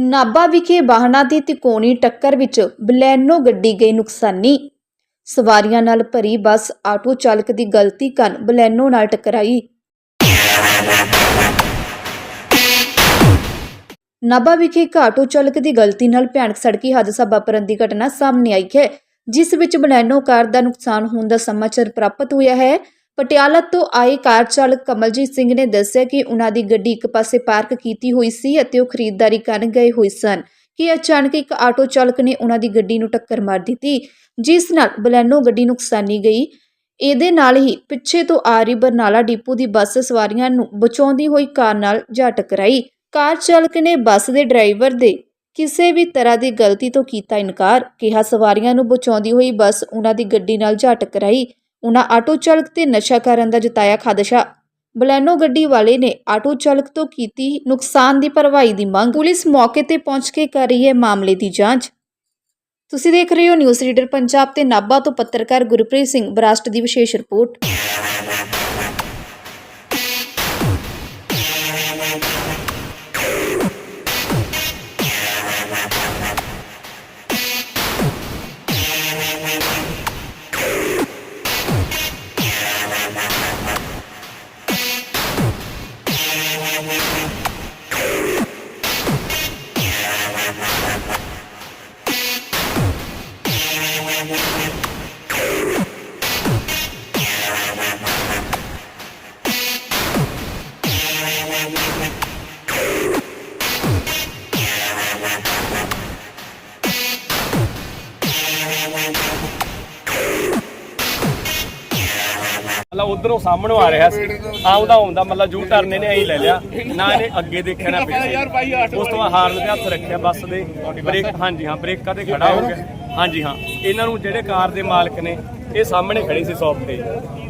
ਨਾਭਾ ਵਿਖੇ ਵਾਹਨਾਂ ਦੀ ਤਿਕੋਣੀ ਟੱਕਰ ਵਿੱਚ ਬਲੈਨੋ ਗੱਡੀ ਗਈ ਨੁਕਸਾਨੀ। ਸਵਾਰੀਆਂ ਨਾਲ ਭਰੀ ਬੱਸ ਆਟੋ ਚਾਲਕ ਦੀ ਗਲਤੀ ਕਾਰਨ ਬਲੈਨੋ ਨਾਲ ਟਕਰਾਈ। ਨਾਭਾ ਵਿਖੇ ਇੱਕ ਆਟੋ ਚਾਲਕ ਦੀ ਗਲਤੀ ਨਾਲ ਭਿਆਨਕ ਸੜਕੀ ਹਾਦਸਾ ਵਾਪਰਨ ਦੀ ਘਟਨਾ ਸਾਹਮਣੇ ਆਈ ਹੈ, ਜਿਸ ਵਿੱਚ ਬਲੈਨੋ ਕਾਰ ਦਾ ਨੁਕਸਾਨ ਹੋਣ ਦਾ ਸਮਾਚਾਰ ਪ੍ਰਾਪਤ ਹੋਇਆ ਹੈ। ਪਟਿਆਲਾ ਤੋਂ ਆਏ ਕਾਰ ਚਾਲਕ ਕਮਲਜੀਤ ਸਿੰਘ ਨੇ ਦੱਸਿਆ ਕਿ ਉਹਨਾਂ ਦੀ ਗੱਡੀ ਇੱਕ ਪਾਸੇ ਪਾਰਕ ਕੀਤੀ ਹੋਈ ਸੀ ਅਤੇ ਉਹ ਖਰੀਦਦਾਰੀ ਕਰਨ ਗਏ ਹੋਏ ਸਨ ਕਿ ਅਚਾਨਕ ਇੱਕ ਆਟੋ ਚਾਲਕ ਨੇ ਉਹਨਾਂ ਦੀ ਗੱਡੀ ਨੂੰ ਟੱਕਰ ਮਾਰ ਦਿੱਤੀ, ਜਿਸ ਨਾਲ ਬਲੈਨੋ ਗੱਡੀ ਨੁਕਸਾਨੀ ਗਈ। ਇਹਦੇ ਨਾਲ ਹੀ ਪਿੱਛੇ ਤੋਂ ਆ ਰਹੀ ਬਰਨਾਲਾ ਡਿਪੂ ਦੀ ਬੱਸ ਸਵਾਰੀਆਂ ਨੂੰ ਬਚਾਉਂਦੀ ਹੋਈ ਕਾਰ ਨਾਲ ਜਾ ਟਕਰਾਈ। ਕਾਰ ਚਾਲਕ ਨੇ ਬੱਸ ਦੇ ਡਰਾਈਵਰ ਦੇ ਕਿਸੇ ਵੀ ਤਰ੍ਹਾਂ ਦੀ ਗਲਤੀ ਤੋਂ ਕੀਤਾ ਇਨਕਾਰ, ਕਿਹਾ ਸਵਾਰੀਆਂ ਨੂੰ ਬਚਾਉਂਦੀ ਹੋਈ ਬੱਸ ਉਹਨਾਂ ਦੀ ਗੱਡੀ ਨਾਲ ਜਾ ਟਕਰਾਈ। ਉਨ੍ਹਾਂ ਆਟੋ ਚਾਲਕ ਤੇ ਨਸ਼ਾ ਕਰਨ ਦਾ ਜਤਾਇਆ ਖਦਸ਼ਾ। ਬਲੈਨੋ ਗੱਡੀ ਵਾਲੇ ਨੇ ਆਟੋ ਚਾਲਕ ਤੋਂ ਕੀਤੀ ਨੁਕਸਾਨ ਦੀ ਭਰਵਾਈ ਦੀ ਮੰਗ। ਪੁਲਿਸ ਮੌਕੇ ਤੇ ਪਹੁੰਚ ਕੇ ਕਰ ਰਹੀ ਹੈ ਮਾਮਲੇ ਦੀ ਜਾਂਚ। ਤੁਸੀਂ ਦੇਖ ਰਹੇ ਹੋ ਨਿਊਜ਼ ਰੀਡਰ ਪੰਜਾਬ ਤੇ ਨਾਭਾ ਤੋਂ ਪੱਤਰਕਾਰ ਗੁਰਪ੍ਰੀਤ ਸਿੰਘ ਬਰਾਸਟ ਦੀ ਵਿਸ਼ੇਸ਼ ਰਿਪੋਰਟ। ਮਤਲਬ ਉਧਰੋਂ ਸਾਹਮਣੋਂ ਆ ਰਿਹਾ ਸੀ। ਆਉਂਦਾ ਆਉਂਦਾ ਮਤਲਬ ਜੂ ਟਰਨ ਇਹਨੇ ਐਂ ਲੈ ਲਿਆ। ਨਾ ਇਹਨੇ ਅੱਗੇ ਦੇਖਿਆ ਨਾ ਪਿੱਛੇ। ਉਸ ਤੋਂ ਬਾਅਦ ਹਾਰਨ ਤੇ ਹੱਥ ਰੱਖਿਆ ਬੱਸ ਦੇ। ਬ੍ਰੇਕ ਹਾਂਜੀ ਹਾਂ ਬ੍ਰੇਕਾਂ ਤੇ ਖੜਾ ਹੋ ਗਿਆ। ਹਾਂਜੀ ਹਾਂ। ਇਹਨਾਂ ਨੂੰ ਜਿਹੜੇ ਕਾਰ ਦੇ ਮਾਲਕ ਨੇ ਇਹ ਸਾਹਮਣੇ ਖੜੀ ਸੀ ਸ਼ੌਪ ਤੇ।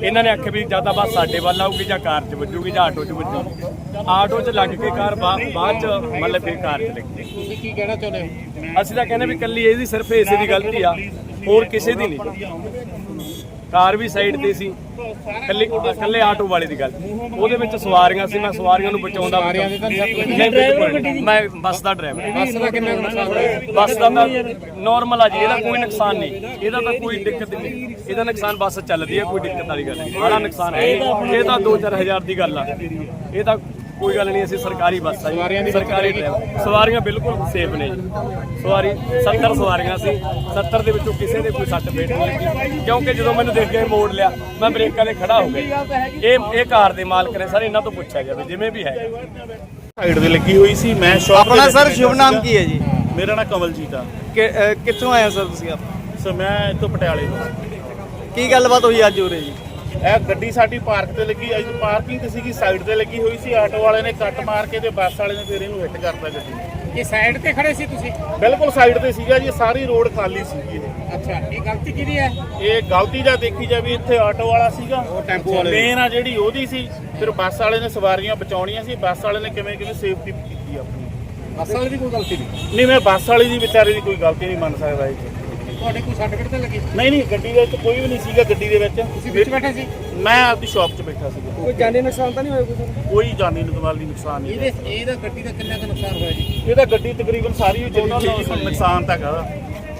ਇਹਨਾਂ ਨੇ ਆਖਿਆ ਵੀ ਜਾਂ ਤਾਂ ਬੱਸ ਸਾਡੇ ਵੱਲ ਆਊਗੀ ਜਾਂ ਕਾਰ 'ਚ ਵੱਜੂਗੀ ਜਾਂ ਆਟੋ 'ਚ ਵੱਜੂਗੀ। ਆਟੋ 'ਚ ਲੱਗ ਕੇ ਕਾਰ ਬਾ- ਬਾਅਦ 'ਚ ਮਤਲਬ ਫਿਰ ਕਾਰ 'ਚ ਲੱਗੀ। ਤੁਸੀਂ ਕੀ ਕਹਿਣਾ ਚਾਹੁੰਦੇ ਹੋ? ਅਸੀਂ ਤਾਂ ਕਹਿੰਦੇ ਵੀ ਕੱਲੀ ਇਹਦੀ ਸਿਰਫ ਇਸੇ ਦੀ ਗਲਤੀ ਆ ਹੋਰ ਕਿਸੇ ਦੀ ਨਹੀਂ। ਕਾਰ ਵੀ ਸਾਈਡ ਤੇ ਸੀ। ਕੱਲੇ ਕੱਲੇ ਆਟੋ ਵਾਲੇ ਦੀ ਗੱਲ। ਉਹਦੇ ਵਿੱਚ ਸਵਾਰੀਆਂ ਸੀ ਮੈਂ ਸਵਾਰੀਆਂ ਨੂੰ ਬਚਾਉਂਦਾ। ਮੈਂ ਬੱਸ ਦਾ ਡਰਾਈਵਰ ਬੱਸ ਦਾ ਕਿੰਨਾ ਨੁਕਸਾਨ ਹੋਇਆ ਬੱਸ ਦਾ ਨਾਰਮਲ ਆ ਜੀ ਇਹਦਾ ਕੋਈ ਨੁਕਸਾਨ ਨਹੀਂ। ਇਹਦਾ ਤਾਂ ਕੋਈ ਦਿੱਕਤ ਨਹੀਂ। ਇਹਦਾ ਨੁਕਸਾਨ ਬੱਸ ਚੱਲਦੀ ਹੈ ਕੋਈ ਦਿੱਕਤ ਵਾਲੀ ਗੱਲ ਨਹੀਂ। ਬੜਾ ਨੁਕਸਾਨ ਹੈ। ਇਹ ਤਾਂ 2-4000 ਦੀ ਗੱਲ ਆ। ਇਹ ਤਾਂ ਕੋਈ ਗੱਲ ਨਹੀਂ ਅਸੀਂ ਸਰਕਾਰੀ ਬੱਸ ਆ ਸਵਾਰੀਆਂ ਜੀ। ਸਰਕਾਰੀ ਸਵਾਰੀਆਂ ਬਿਲਕੁਲ ਸੇਫ ਨੇ ਜੀ। ਸਵਾਰੀ 70 ਸਵਾਰੀਆਂ ਸੀ। 70 ਦੇ ਵਿੱਚੋਂ ਕਿਸੇ ਦੇ ਕੋਈ ਸੱਟ ਫੇਟ ਨਹੀਂ ਲੱਗੀ। ਕਿਉਂਕਿ ਜਦੋਂ ਮੈਨੂੰ ਦੇਖ ਕੇ ਮੋੜ ਲਿਆ ਮੈਂ ਬ੍ਰੇਕਾਂ ਤੇ ਖੜਾ ਹੋ ਗਿਆ ਇਹ ਇਹ ਕਾਰ ਦੇ ਮਾਲਕ ਨੇ ਸਰ ਇਹਨਾਂ ਤੋਂ ਪੁੱਛਿਆ ਜਾਵੇ ਜਿਵੇਂ ਵੀ ਹੈ ਸਾਈਡ ਤੇ ਲੱਗੀ ਹੋਈ ਸੀ ਮੈਂ ਸ਼ੌਪ ਆਪਣਾ ਸਰ ਸ਼ੁਭ ਨਾਮ ਕੀ ਹੈ ਜੀ? ਮੇਰਾ ਨਾਮ ਕਮਲਜੀਤ ਆ। ਕਿ- ਕਿੱਥੋਂ ਆਏ ਹੋ ਸਰ ਤੁਸੀਂ ਆਪ? ਸੋ ਮੈਂ ਇੱਥੋਂ ਪਟਿਆਲੇ ਤੋਂ। ਕੀ ਗੱਲਬਾਤ ਹੋਈ ਅੱਜ ਉਰੇ ਜੀ? ਇਹ ਗੱਡੀ ਸਾਡੀ ਪਾਰਕ ਤੇ ਲੱਗੀ ਅੱਜ ਪਾਰਕਿੰਗ ਤੇ ਸੀਗੀ ਸਾਈਡ ਤੇ ਲੱਗੀ ਹੋਈ ਸੀ ਆਟੋ ਵਾਲੇ ਨੇ ਕੱਟ ਮਾਰ ਕੇ ਤੇ ਬੱਸ ਵਾਲੇ ਨੇ ਫਿਰ ਇਹਨੂੰ ਹਿੱਟ ਕਰਤਾ ਗੱਡੀ। ਨੂੰ। ਇਹ ਸਾਈਡ ਤੇ ਖੜੇ ਸੀ ਤੁਸੀਂ? ਬਿਲਕੁਲ ਸਾਈਡ ਤੇ ਸੀਗਾ ਜੀ ਸਾਰੀ ਰੋਡ ਖਾਲੀ ਸੀਗੀ ਇਹ। ਅੱਛਾ ਇਹ ਗਲਤੀ ਕਿਹਦੀ ਹੈ? ਇਹ ਗਲਤੀ ਦਾ ਦੇਖੀ ਜਾਵੇ ਇੱਥੇ ਆਟੋ ਵਾਲਾ ਸੀਗਾ। ਉਹ ਟੈਂਪੂ ਵਾਲੇ। ਦੀ। ਮੇਨ ਆ ਜਿਹੜੀ ਉਹਦੀ ਸੀ। ਫਿਰ ਬੱਸ ਵਾਲੇ ਨੇ ਸਵਾਰੀਆਂ ਬਚਾਉਣੀਆਂ ਸੀ ਬੱਸ ਵਾਲੇ ਨੇ ਕਿਵੇਂ ਕਿਵੇਂ ਸੇਫਟੀ ਕੀਤੀ ਆਪਣੀ। ਬੱਸ ਵਾਲੇ ਦੀ ਕੋਈ ਗਲਤੀ ਨਹੀਂ? ਨਹੀਂ ਮੈਂ ਬੱਸ ਵਾਲੇ ਦੀ ਵਿਚਾਰੇ ਦੀ ਕੋਈ ਗਲਤੀ ਨਹੀਂ ਮੰਨ ਸਕਦਾ ਇਹ 'ਚ। ਤੁਹਾਡੇ ਕੋਈ ਸਰਟੀਫਿਕੇਟ ਤੇ ਲੱਗੀ? ਨਹੀਂ ਨਹੀਂ ਗੱਡੀ ਦੇ ਵਿੱਚ ਕੋਈ ਵੀ ਨਹੀਂ ਸੀਗਾ ਗੱਡੀ ਦੇ ਵਿੱਚ। ਤੁਸੀਂ ਵਿੱਚ ਬੈਠੇ ਸੀ? ਮੈਂ ਆਪਦੀ ਸ਼ਾਪ 'ਚ ਬੈਠਾ ਸੀਗਾ। ਕੋਈ ਜਾਨੀ ਨੁਕਸਾਨ ਤਾਂ ਨਹੀਂ ਹੋਇਆ ਕੋਈ ਕੋਈ ਜਾਨੀ ਨੁਕਸਾਨ ਨੁਕਸਾਨ ਨਹੀਂ ਇਹਦੇ ਇਹਦਾ ਗੱਡੀ ਦਾ ਕਿੰਨਾ ਕੁ ਨੁਕਸਾਨ ਹੋਇਆ ਜੀ? ਇਹਦਾ ਗੱਡੀ ਤਕਰੀਬਨ ਸਾਰੀ ਹੀ ਚਲੀ ਗਈ। ਜੀ, ਨੁਕਸਾਨ ਤਾਂ ਹੈਗਾ।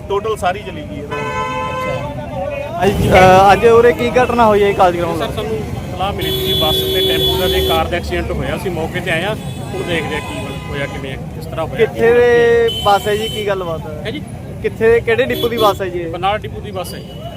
ਟੋਟਲ ਸਾਰੀ ਚਲੀ ਗਈ ਇਹਦਾ। ਅੱਜ ਉਰੇ ਕੀ ਘਟਨਾ ਹੋਈ ਹੈ ਕਾਲਜ ਗਰਾਊਂਡ ਸਰ ਸਾਨੂੰ ਸਲਾਹ ਮਿਲੀ ਸੀ ਬੱਸ ਤੇ ਟੈਂਪੂ ਦਾ ਤੇ ਕਾਰ ਦਾ ਐਕਸੀਡੈਂਟ ਹੋਇਆ ਸੀ ਮੌਕੇ ਤੇ ਆਏ ਆ ਉਹ ਦੇਖਦੇ ਆ ਕੀ ਹੋਇਆ ਕਿਵੇਂ ਕਿਸ ਤਰ੍ਹਾਂ ਹੋਇਆ ਕਿੱਥੇ ਦੇ ਬੱਸ ਹੈ ਜੀ? ਕੀ ਗੱਲਬਾਤ ਹੈ ਜੀ? ਕਿੱਥੇ ਕਿਹੜੇ ਡਿਪੂ ਦੀ ਬੱਸ ਹੈ ਜੀ ਇਹ? ਬਰਨਾਲਾ ਡਿਪੂ ਦੀ ਬੱਸ ਹੈ ਜੀ।